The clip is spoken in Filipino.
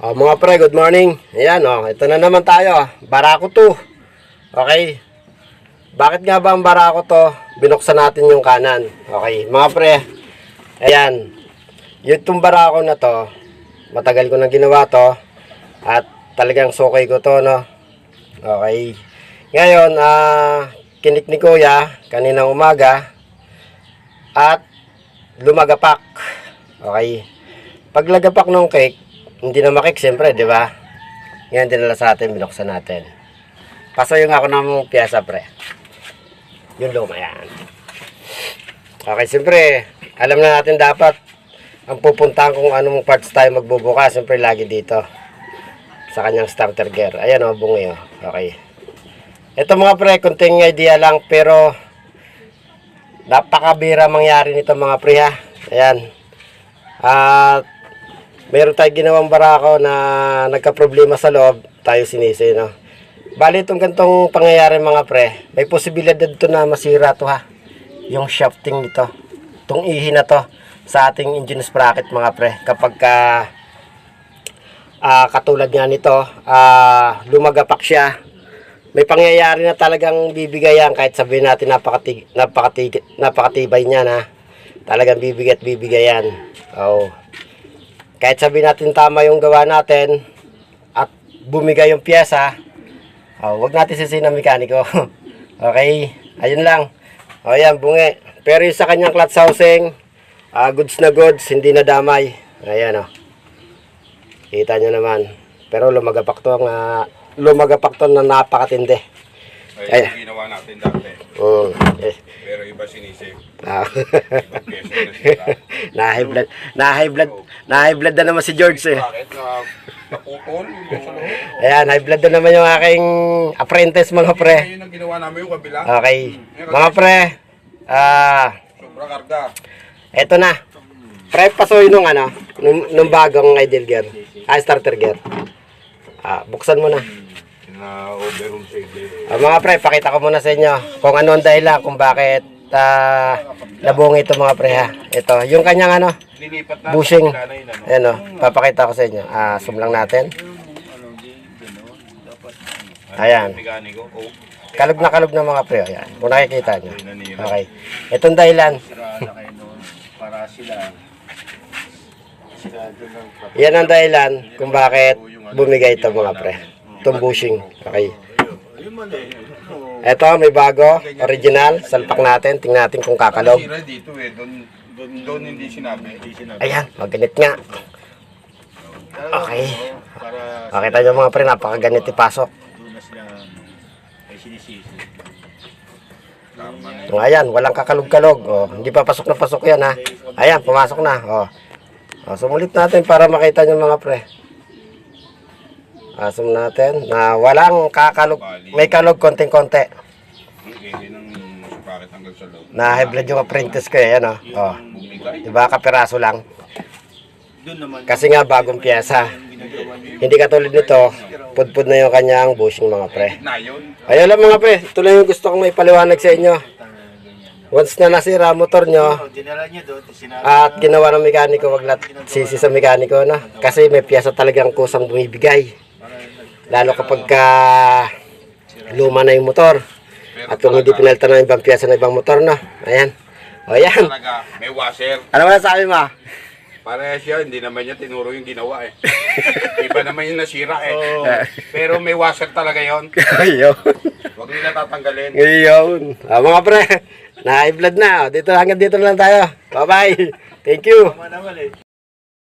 Oh, mga pre, good morning. Ayan, oh, ito na naman tayo. Barako 2. Okay. Bakit nga ba ang barako to? Binuksan natin yung kanan. Okay, mga pre. Ayan. Yung barako na to, matagal ko na ginawa to. At talagang sukay ko to, no? Okay. Ngayon, ah, kinik ni Kuya, kaninang umaga. At lumagapak. Okay. Pag lagapak ng cake, hindi na makik, siyempre, di ba? Ngayon, dinala sa atin, binuksan natin. Pasoy nga ako ng piyasa, pre. Yung luma yan. Okay, siyempre, alam na natin dapat ang pupuntahan kung anong parts tayo magbubuka. Siyempre, lagi dito. Sa kanyang starter gear. Ayan o, bungi o. Okay. Ito mga pre, kunting idea lang, pero napakabira mangyari nito mga pre ha. Ayan. At meron tayong ginawang barako na nagka-problema sa loob, tayo sinisi, no? Bali, itong gantong pangyayari mga pre, may posibilidad dito na masira to ha. Yung shafting nito. Itong ihi na to sa ating engine sprocket mga pre. Kapag ka, ah, katulad nga nito, ah, lumagapak siya, may pangyayari na talagang bibigayan kahit sabihin natin napakati, napakati, napakatibay niya na talagang bibigay at bibigayan. Oh. Kahit sabihin natin tama yung gawa natin at bumigay yung pyesa, oh, wag natin sisihin ng mekaniko. okay, ayun lang. O yan, bungi. Pero yung sa kanyang clutch housing, ah, goods na goods, hindi na damay. Ayan o. Kita nyo naman. Pero lumagapak to ang ah, lumagapak to na napakatindi. Ay, Ay. ginawa natin dati. Mm. Eh, Pero iba sinisip. ah. Ibang pyesa na sila. na-high blood, na-high blood, blood na naman si George eh. Bakit na naputol? Yung loob. Ayan, high blood na naman yung aking apprentice mga pre. Ayun ang ginawa namin yung kabila. Okay. Mga pre, ah, Sobra karga. eto na. Pre, pasoy nung ano, nung, nung bagong idle gear. Ah, starter gear. Ah, buksan mo na. Na overhaul sa idle. Ah, mga pre, pakita ko muna sa inyo kung ano ang dahilan kung bakit ah, nabungi ito mga pre ha. Ito, yung kanyang ano, na. bushing. Na ano? Ayan o, papakita ko sa inyo. Ah, zoom lang natin. Ayan. Mekaniko. Oh. Kalog na kalog ng mga pre. Ayan, kung nakikita nyo. Na. Okay. Itong dahilan, Siraan kayo noon para sila yan ang dahilan kung bakit bumigay ito mga pre. Itong bushing. Okay. Ito, may bago, original. Salpak natin. Tingnan natin kung kakalog. Sira dito eh. Doon, doon, doon hindi sinabi. Ayan, maganit nga. Okay. Makita nyo mga pre, napakaganit ipasok. O, ayan, walang kakalog-kalog. O, hindi pa pasok na pasok yan ha. Ayan, pumasok na. O, o sumulit natin para makita nyo mga pre. Asum natin na walang kakalog, may kalog konting-konti. Na blood yung apprentice ko eh, ano. O, Bumigay. diba, kapiraso lang. Doon naman Kasi nga bagong piyesa. Hindi katulad nito, pudpud na yung kanyang bushing mga pre. Ayun lang mga pre, ito lang yung gusto kong may paliwanag sa inyo. Once na nasira motor nyo, Oh, at ginawa ng mekaniko, wag lat sisi sa mekaniko na. Kasi may piyesa talagang kusang bumibigay. Lalo kapag ka luma na yung motor. At kung hindi pinalta ng ibang piyesa ng ibang motor na. Ayan. O yan. talaga, may washer. Ano ba sabi mo? Para siya, hindi naman niya tinuro yung ginawa eh. Iba naman yung nasira eh. Pero may washer talaga yon. Ayun. Huwag nila tatanggalin. Ngayon. Ah, mga pre, blood na. Dito hanggang dito lang tayo. Bye-bye. Thank you. naman naman eh.